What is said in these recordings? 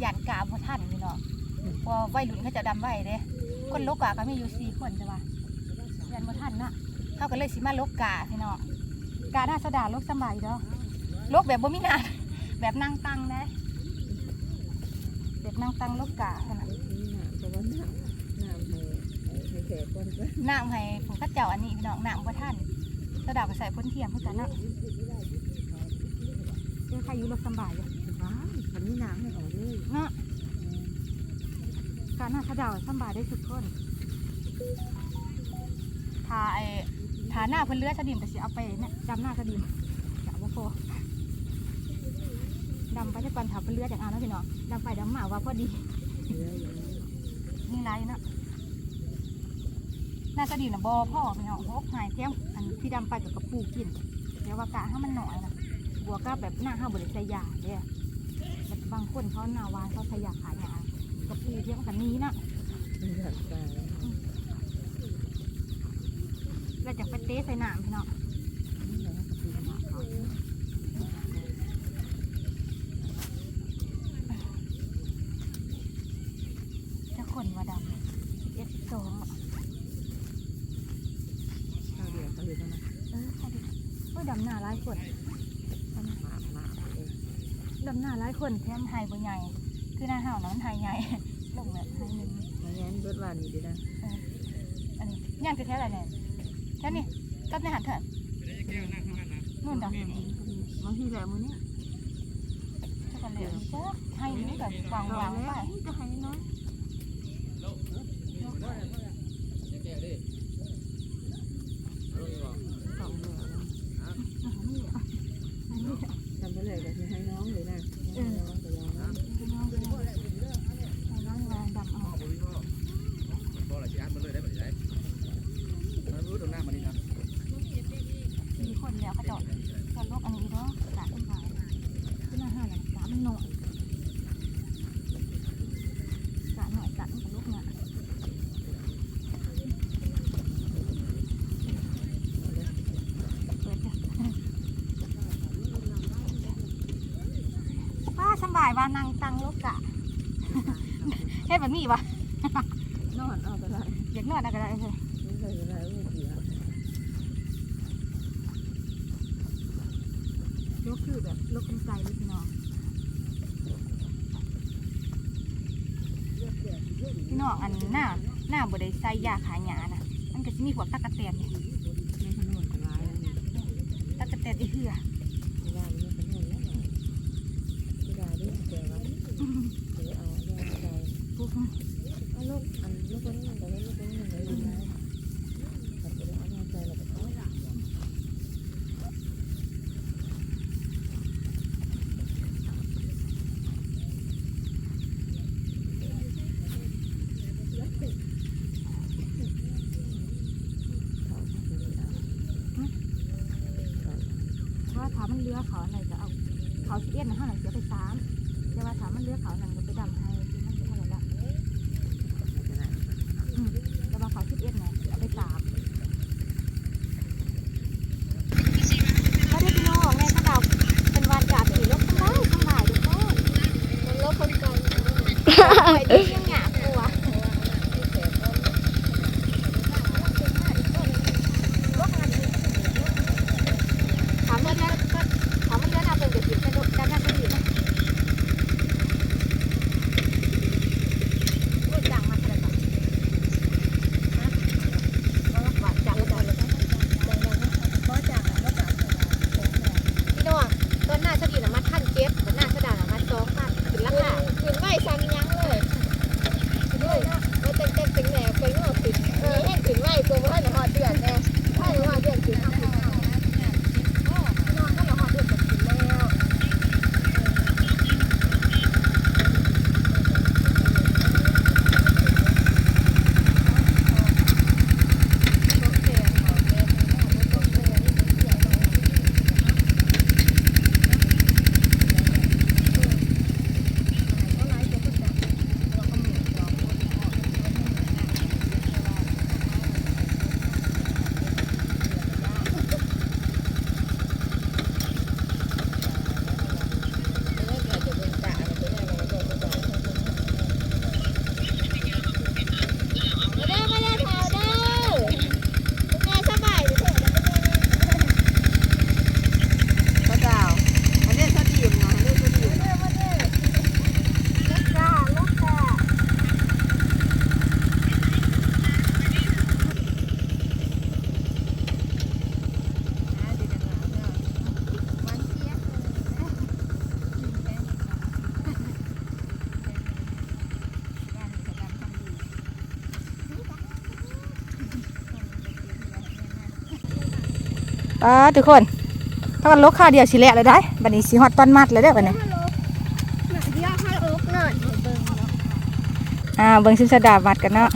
เนาะหยันกาพอท่านพี่เนาะพอวัยรุ่นเขาจะดำไว้เด้คนลกกาก็มีอยู่สี่คนใช่ปะยันพอท่านเนาะเขาก็เลยสิมาลกกาพี่เนาะกาหน้าสดาลกสำบายเนาะลกแบบบ่มีหนาแบบนั่งตังได้แบบนั่งตังลกกาขนาดเพราะว่าน้ำน้ำให้ให้แขกคนก็น้ำให้ผมก็เจ้าอันนี้พี่น้องน้ำบ่ท่านสดาก็ใส่พ้นเทียมเพื่อกันเนาะเจอใครอยู่รถสำบายอยู่ว้าวคันนี้น้ำให้อ อกเนาะการหน้าสะเดาสบายได้ทุกคนทาไอ้ทาหน้าเพิ่นเลือสะดิมแต่สิเอาไปเนี่ยดำหน้าสะดิมจะเอาบ่พอดำไปแต่ก่อนถาเพิ่นเลือจากเอาเนาะพี่น้องดำไปดำมาว่าพอดีนี่ไรเนาะหน้าสะดิมน่ะบ่พ่อพี่น้องพกหายแก้มอันที่ดำไปกับกระปูกินแต่ว่ากะให้มันหน่อยนะบัวก็แบบหน้าห้าบริสยาเด้แบบบางคนเขาหน้าวานเขาใส่ยาขายยากระปูเทียมกันนี้เนาะมันอยากตายเราจะไปเตะใส่น้ำพี่น้องนี่แหละก็คือน้ำเขา จะคนว่าดำเอ็ดสองอะ ข้าวเดียวเขาเลยนะ เออพอดีโอ้ยดำหน้าหลายคน หมาหมาเอง ดำหน้าหลายคนแถมไฮบ่ใหญ่คือหน้าห่าวนั้นไฮใหญ่ลงแบบไฮหนึ่งมาแง้นเบิดวันนี้ดีนะอันนี้ย่างจะแท้อะไรเนี่ยแค่นี้กับในหันเถอะนู่นดอกบางทีแหละมื้อนี้ถ้ากันเหลือจ้าให้นี่แบบวางวางๆไปจะให้น้อยสองเหลือทำไปเลยก็จะให้น้องเลยนะให้น้องก็ยอมนะ น้องๆน้องๆวางดำเอา พอละสิอัดมาเลยได้บ่ได้มันรู้ตรงหน้ามันนี่นะ มีคนแล้วเขาจอดจอดรถอันนี้เนาะสาขึ้นมาขึ้นมาห้าหลังสามมันหน่อยสาหน่อยสามันกับลูกเนี่ยเปิดจ้ะป้า สบายว่านั่งตังลูกกะเฮ็ดแบบนี้ปะนอนเอาไปเลยอยากนอนอะไรก็ได้เลยลูกคือแบบลูกกำไกเลยพี่น้องพี่น้องอันหน้าหน้าบดได้ใส่ยาขายยานะมันก็จะมีพวตะกะแตนเนี่ยไม่ขนมอะไรนี่ตะกะแตนอีเหือ ไม่ได้ไม่ขนมแล้วไม่ได้ด้วยแก ว่าเดี๋ยวเอาเรื่องอะไรพวกเอาลูกอันลูกคนนี้มันแต่ว่าลูกคนนี้มันเลยนะแต่เดี๋ยวเอาเรื่องใจเราไปเขาถ้าถามมันเลือเขาอะไรจะเอาเขาสิเอ็ดนะห้าหลังเสียไปสาม เลือเขาหนัง อ่าทุกคนถ้ามันลกข้าเดียวสิแหละเลยได้บัดนี้สิฮอดต้นมัดเลยได้บัดนี้อ่าเบิ่งซิมสดาบัดกันเนาะ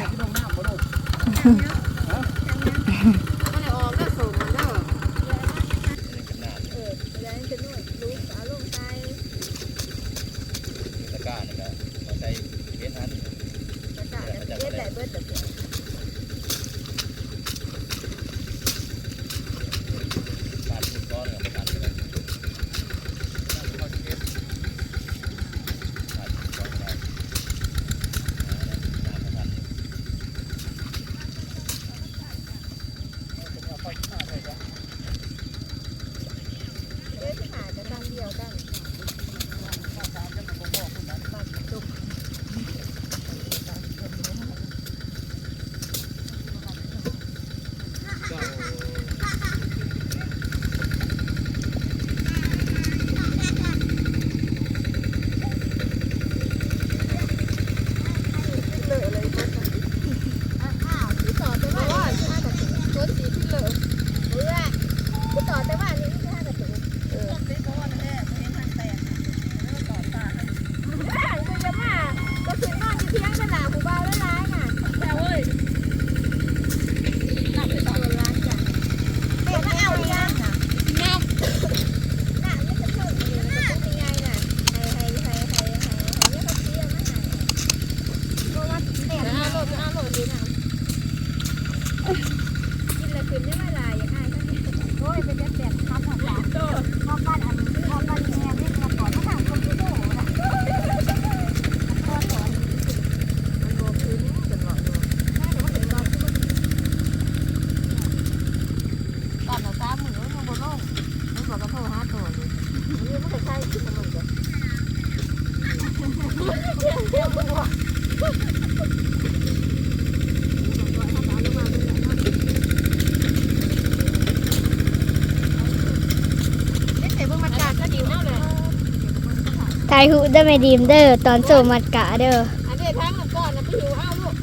ไปหูได้ไม่ดีมเด้อตอนโซมัดกะเด้ออันนี้ทั้งก่อนนะพี่หิวข้าวลูก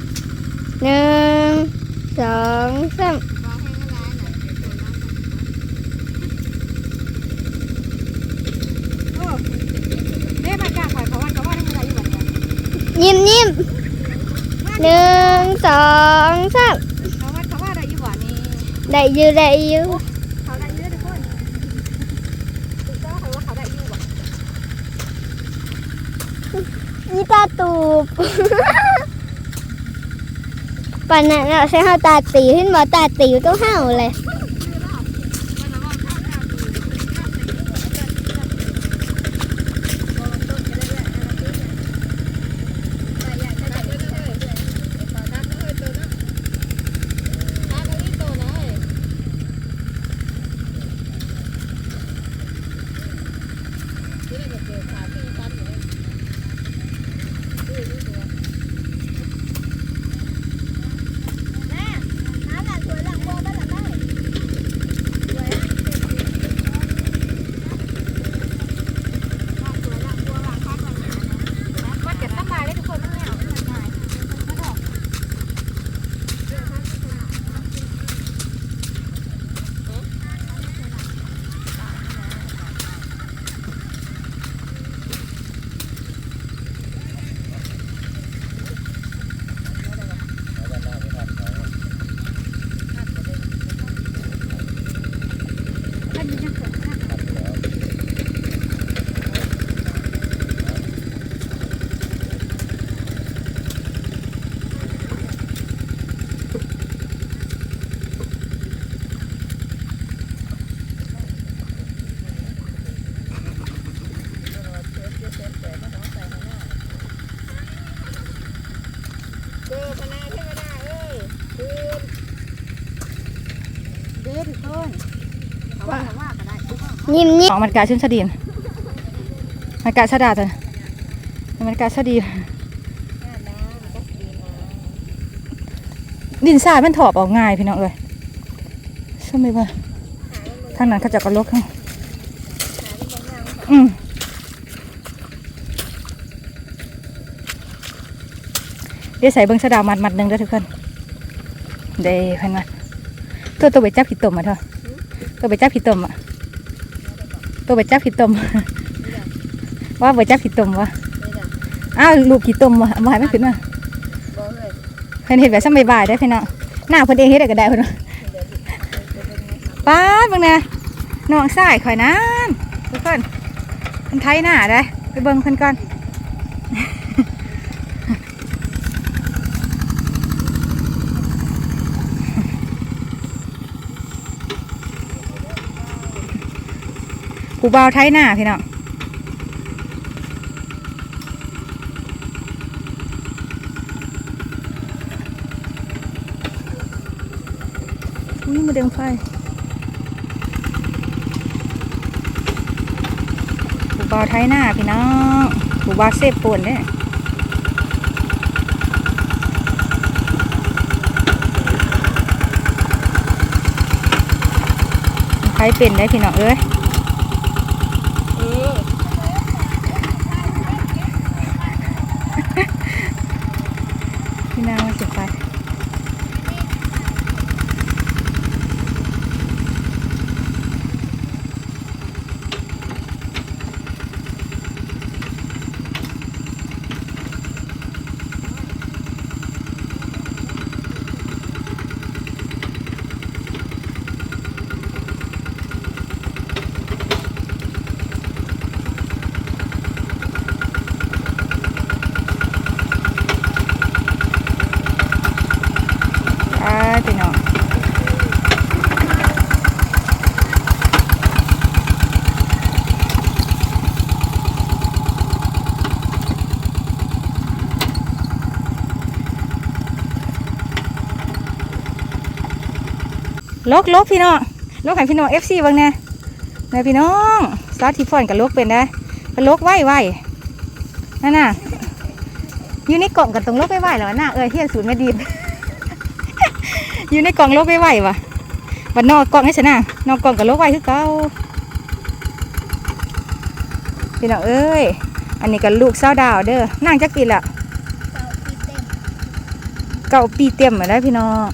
หนึ่งสองสามยิ้มยิ้มหนึ่งสองสามได้ยู่ได้ยู่ ตูบปันนั้นเราใช้ห้าตาตีขึ้นมาตาตีต้องห้าเลยเดี๋ยวขา ยิ้มนี่ของมันกาชื่นชดินมันกาชดาจ้ะมันกาชดีดินทรายมันถอบออกง่ายพี่น้องเอ้ยใช่ไหมบ่ทางนั้นเขาจะกระลกให้อืมเดี๋ยวใส่เบิ้งสะดาวมัดมัดหนึ่งด้วยทุกคนเดี๋ยวพันมาตัวตัวไปจับผิดตมมาเถอะตัวไปจับผิดตมอะ ว่าไปจับผีตมวะนี่น่ะอ้าวลูกผีตมวะบ่ให้มันขึ้นมาบ่เลยเพิ่นเฮ็ดแบบสมัยบ่ายได้อพี่น้องหน้าเพิ่นเองเฮ็ดได้ก็ได้เพิ่นว่าป้าดเบิ่งแน่น้องชายข่อยนั้นทุกคนเพิ่นไทยหน้าได้อไปเบิ่งเพิ่นก่อน ผู้บ่าวไทยหน้าพี่น้องอุ้ยมาเดงไฟผู้บ่าวไทยหน้าพี่น้องผู้บ่าวเซฟป่วนเด้ใครเป็นได้พี่น้องเอ้ย เออ พี่นางมาสิบไปอ่าพี่น้อง ลกลกพี่น้องลกให้พี่น้องเอฟซีบ้างแน่แม่พี่น้องซาทีฟอนกับลกเป็นได้ก็ลกไหวไหวนั่นน่ะอยู่ในกล่องกับตรงลกไหวไหวแล้วน่ะเอ้ยเฮียนศูนย์ไม่ดีอยู่ในกล่องโลกไว้ไหววะบัดนอกกล่องนี่ชนะนอกกล่องกับโลกไว้คือเก่าพี่น้องเอ้ยอันนี้กับลูกสาวดาวเด้อนั่งจักปีละเก่าปีเต็มมาแล้วพี่น้อง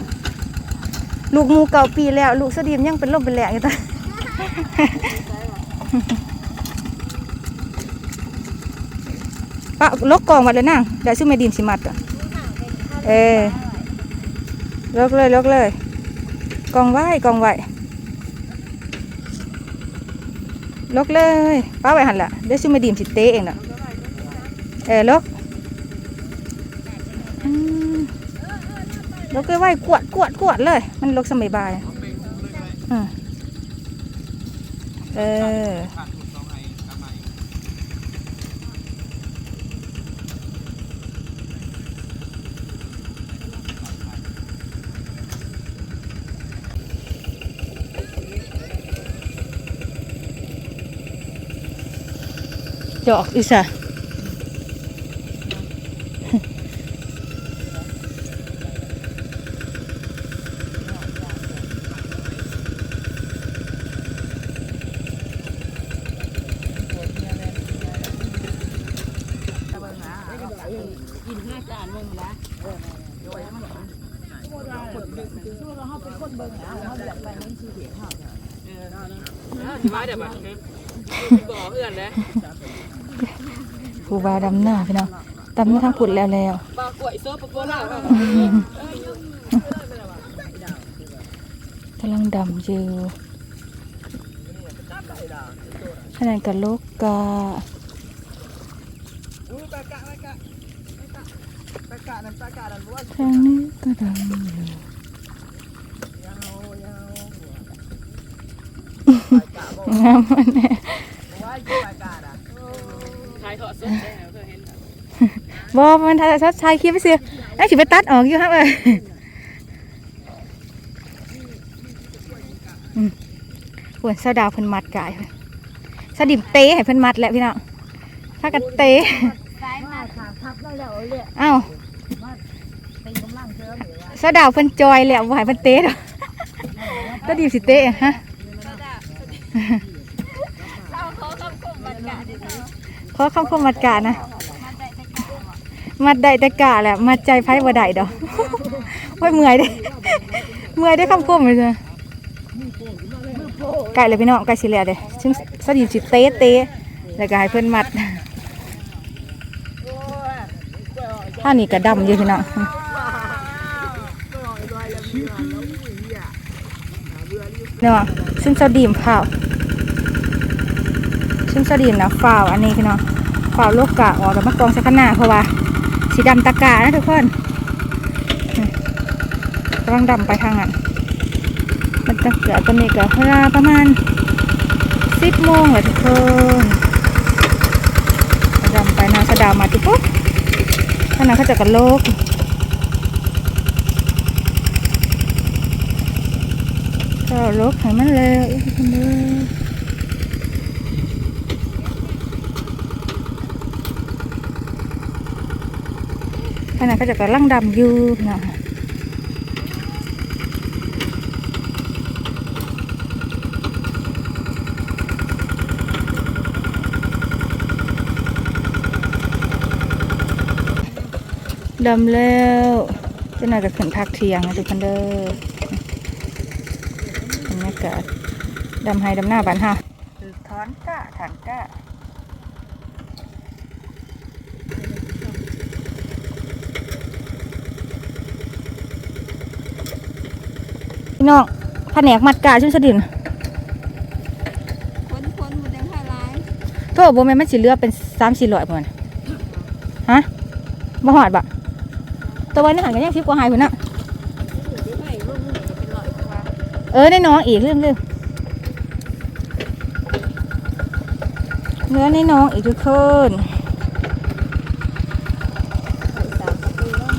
ลูกหมูเก่าปีแล้ว ลูกสะดีมยังเป็นลมเป็นแหลกอยู่ตาปะลกกล่องมาเลยนะเดี๋ยวซื้อไม่ดินสิมัดอะเออลกเลยลกเลยกองไว้กองไว้ลกเลยป้าไว้หันละเดี๋ยวซิมาดีมสิเตะเองน่ะเออลกอืม ลกเลยไว้กวดกวดกวดเลย มันลกสมัยบายอืมเออดอกอีสะผู้บ่าวดำหน้าพี่น้ องดำหน้าทางผุดแล้วแล้วกำลังดำอยู่ขนาดกับลูกกาทางนี้ก็ดำอยู่งามมันแน่ถ่ายทอดสดได้แล้วเคยเห็น บอมันถ่ายชัดชายคลิปไปเสียไอ้สิไปตัดออกอยู่ครับเอ้ยอืมปวดสะดาวเพิ่นมัดกายเพิ่นสะดิมเตะให้เพิ่นมัดแหละพี่น้องถ้ากันเตะซ้ายมาขาพับแล้วแล้วเลยเอ้าเป็นกำลังเสริมหรือว่าสะดาวเพิ่นจอยแล้วบ่ให้เพิ่นเตะดอกสะดิมสิเตะฮะเราเขาคำคมบรรยากาศที่เธอขอคำคมมัดกานะ มัดได้แต่กาแหละมัดใจไพ่บ่ได้ดอกโอ้ยเมื่อยเด้เมื่อยได้คำคมเลยจ้ะไก่เลยพี่น้องไก่สิแล้วเด้ซึ่งสดิมสิเตะเตะแล้วก็ให้เพิ่อนมัดถ้านี่ก็ดำอยู่พี่น้องเนาะซึ่งสดิมเผาซึ่งสดิมนะฝ่าวอันนี้พี่น้องฝ่าวโลกกะออกแล้วมากองใส่ข้างหน้าเพราะว่า สีดำตะกานะทุกคนนี่กำลังดำไปทางนั้นมันจะเกิดตอนนี้ก็เวลาประมาณสิบโมงเลยทุกคนดำไปนาสะดาวมาทุกปุ๊บข้างหน้าเขาจะกันโลกก็โลกให้มันเลย กคนเด้อข้างหน้าเขาจะกันลังดำอยู่นะดำแล้วเจะน่าจะขึ้นพักเที่ยงนะทุกคนเด้อบรรยากาศดำไฮดำหน้าบ้านฮะถอนก้าถอนก้า พี่น้องแผนกมัดกาชุ่มสดินคนคนมันยังให้ร้ายโทษบ่แม่นมันสิเหลือเป็นสามสี่ร้อยประมาณฮะบ่หอดบะตัวไว้ในหันกันยังทิพกว่าหายพุ่นน่ะไม่ร่วมมือเป็นร้อยกว่าเออได้น้องอีกเรื่องเรื่องเนื้อในน้องอีกทุกคน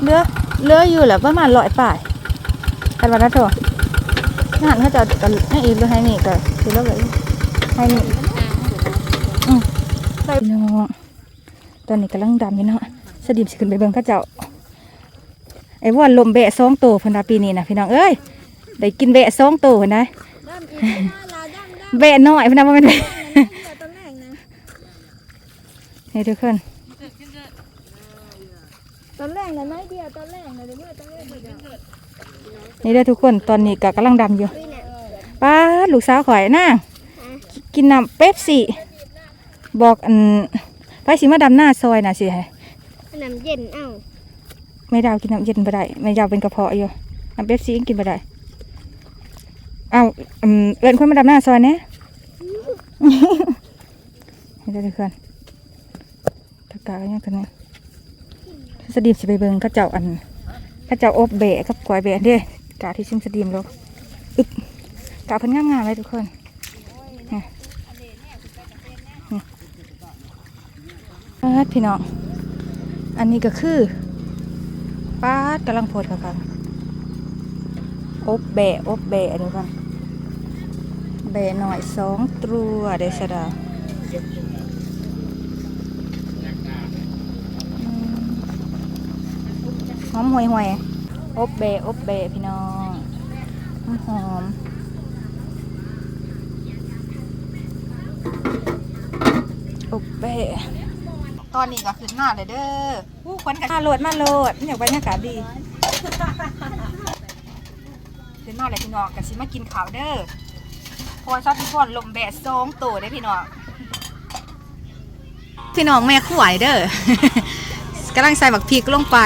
เหลือเหลืออยู่แหละประมาณร้อยป่ายกันวันละโถใน หันเขาจะกันให้อีกหรือให้นี่ก็คือแล้วเลยให้นี่ไปน้องตอนนี้กำลังดำอยู่เนาะสดิมสิขึ้นไปเบิ่งเข้าเจ้าไอ้ว่านลมแบะสองโตวพนว่าปีนี้นะพี่น้องเอ้ยได้กินแบะสองโตวเพิ่นะดำอีกนะลาดำดำแบะน้อยพนนะบ่แม่นแบะแต่ทุกคนตอนแรกนะน้อยเดียวตอนแรกนะเดี๋ยวเมื่อตอนแรกเดียว นี่เด้อทุกคนตอนนี้ก็กำลังดำอยู่นี่เนี่ยป้าดลูกสาวข่อยนางกินน้ำเป๊ปซี่บอกอันไปสิมาดำหน้าซอยน่ะสิให้น้ำเย็นเอ้าไม่ดาวกินน้ำเย็นบ่ได้ไม่ดาวเป็นกระเพาะอยู่น้ำเป๊ปซี่ยังกินบ่ได้เอาอืมเอิ้นคนมาดำหน้าซอยแหน่ให้ได้อทุกคนตะกร้าก็ยังกันนะสดีมสิไปเบิ่งเขาเจ้าอันเขาเจ้าอบเบะกับกล้วยเบะเด้ กาที่ชิมสดีมแล้วอึบกาเพิ่นงามๆเลยทุกคนนี่นี่พี่น้อง อันนี้ก็คือปาดกำลังโพดค่ะค่ะอบเบะอบเบะอันนี้ก่อนเบะหน่อยสองตัวเดชดาหอมห่วยห่วย อบเบะอบเบะพี่น้องหอมหอมอบเบะตอนนี้ก็ขึ้นมาเลยเด้อผู้คนกันมาโหลดมาโหลดอยากบรรยากาศดีขึ้นมาเลยพี่น้องกันสิมากินข้าวเด้อเพอชอบที่พ่อนลมแบะสองตัวได้อพี่น้องพี่น้องแม่ขวายเด้อกำลังใส่บักพริกลงไป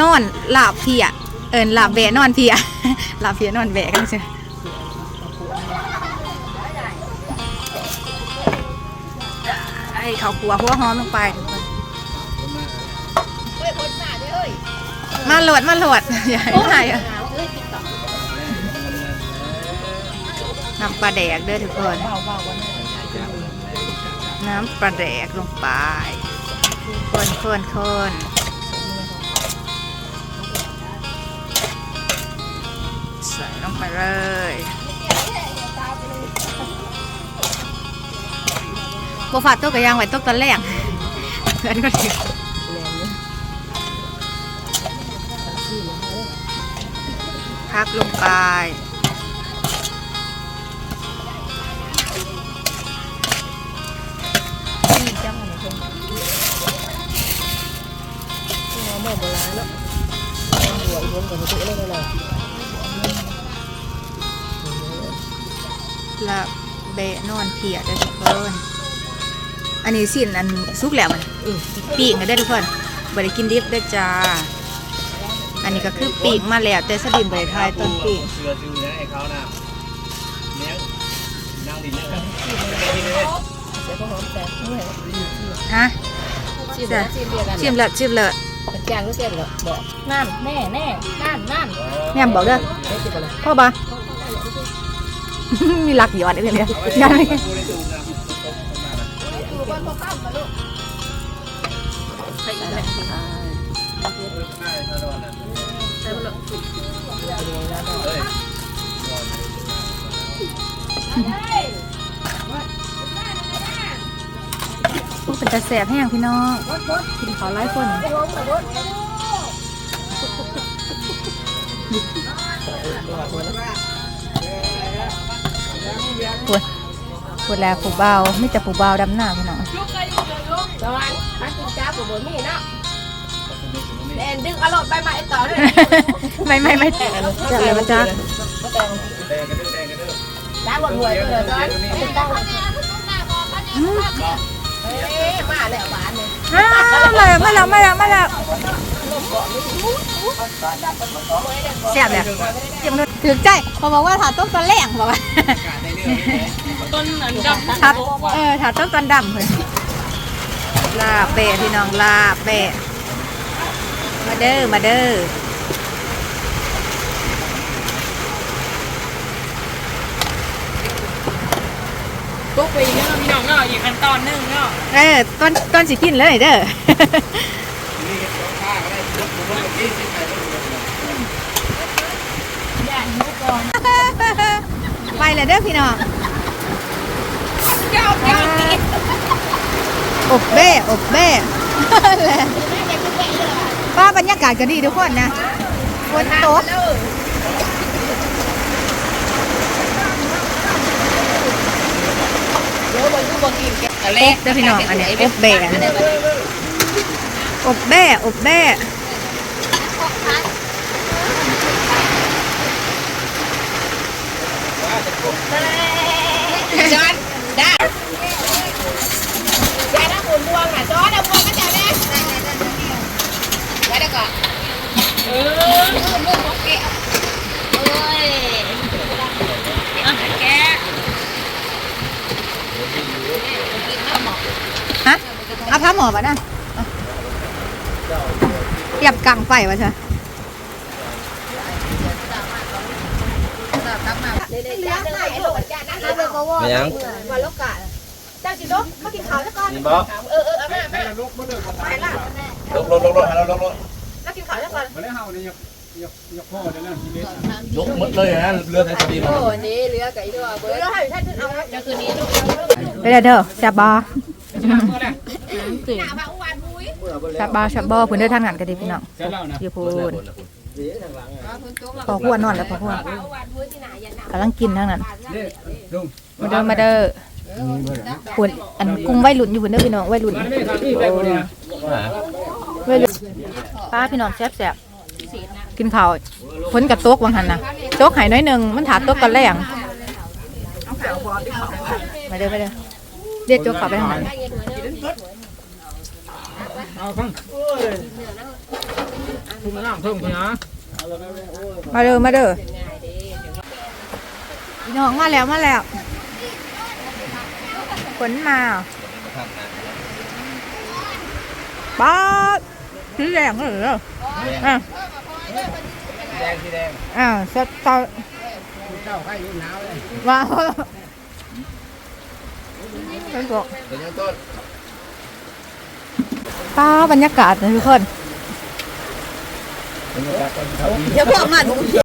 นอนหลับเพียเอินหลับแบะนอนเพียหลับเพียนอนแบะกันใช่ไอ้ข้าวขัวหัวหอมลงไปมาโหลดมาโหลดอย่าให้หายน้ำปลาแดกเด้อทุกคน น้ำปลาแดกลงไปคนคนคน เลย โบฟาดตัวกับยางไว้ตัวตอนแรกเพื่อนก็ถือพักลงไปเลาบเบะนอนเพียได้อทุกคนอันนี้สิ้นอันสุกแล้วมันปีกนะได้อทุกคนบริกินดิบได้อจ้า อันนี้ก็คือปีกมาแล้วแต่สดิมบริทายต้นปีกเสือจือนะไอ้เขาน่ะเลี้ยงนั่งดินเนี่ยเดี๋ยวก็หอมแต่ไม่เห็นฮะชิมแล้วชิมเดียวกันชิมละชิมละเป็นแกงรู้เส้นเหรอบอกนั่นแน่แน่นั่นนั่นแม่บอกเด้อไม่ติดอะไรพ่อบา มีหลักหยอดอะไรเนี่ยยังไม่กูได้ดูนะใส่อีกแล้วง่ายถ้าโดนนะเฮ้ยพวกเป็นตาแสบแห้งพี่น้องกินขาวไล่คน ปวดปวดแล้วผูเบาไม่แต่ผูเบาดำหน้าพี่น้องตอนพักกินจ้าผมบ่มีเนาะแอนดึงอร่อยไปมาไอ้ต่อด้วยไม่ไม่ไม่จะอะไรมาจ้าแดงกันเด้อแดงกันเด้อจ้าหมดหวยไปเลยตอนต้องเอ๊ะมาแล้วหวานเลยอ้าวมาแล้วมาแล้วมาแล้วมา แล้วแซ่บเลยเจ็บเลยถือใจพอบอกว่าถาต้มตอนแรงบอกว่าต้นอันดำถัดเออถัดต้นตอนดำเลยลาเปะพี่น้องลาเปะมาเด้อมาเด้อตุ๊กไปเนาะพี่น้องเนาะอีกขั้นตอนนึงเนาะเออต้นต้นสิกินเลยเด้อนี่ก็ข้าก็ ได้ยกมือว่ากี้สิไปก็ดูกันไปเลยเด้อพี่น้องเจ้าเจ้านี่อบเบ้อบเบ้ป้าบรรยากาศก็ดีทุกคนนะฝนตกเดี๋ยวบ่อยู่บ่กินแกะอบเด้อพี่น้องอันนี้อบเบ้อบเบ้อบเบ้ จอนได้ยายน้ำอุ่นบวงอะจอนเอาบวงก็จะแม่ไว้ได้ก่อนเออลูกของแกะเอ้ยอะแกะฮะเอาผ้าหมอมานะเตรียมกังไฟมาใช่ ไม่ยังมาลูกกะเจ้าจิโดมากินข้าวแล้วก่อนนี่บ่เออเออเอามามาลกลกลกลกลกลกลกแล้วกินข้าวแล้วก่อนยกหมดเลยนะเรือไทยสตีนโอ้นี่เรือไก่ตัวเบอร์เราให้ท่านเอาเดี๋ยวคืนนี้ลูกไปเลยเด้อแซบบอหน้าบ้านอุวานบุ้ยแซบบอแซบบอเพิ่นเด้อทางนั้นก็ดีพี่น้องอยู่พูน พอหัวนอนแล้วพอหัวอุวานบุ้ยที่ไหนยันหนากำลังกินทางนั้น มาเด้อมาเด้อปุ่นอันกลุ่มวัยรุ่นอยู่พุ่นเด้อพี่น้องวัยรุ่นวัยรุ่นป้าพี่น้องแซ่บแซ่บกินข้าวฝนกับโต๊กวังหันน่ะโต๊กหายน้อยหนึงมันถาโต๊กกันแรงมาเด้อมาเด้อเด็ดโจ๊กเข้าไปทางนั้นเอาฟัง คุณมาล่างเพิ่มคุณนะมาเด้อมาเด้อพี่น้องมาแล้วมาแล้วฝนมาป้าดสีแดงเลยเหรออะแดงสีแดงอ่าสตอเจ้าให้ยุ่หนาวเลยว้าวเป็นกเดี๋ยวยังต้นป้าบรรยากาศนะทุกคน บรรยากาศตอนเช้า เดี๋ยวพวกมัน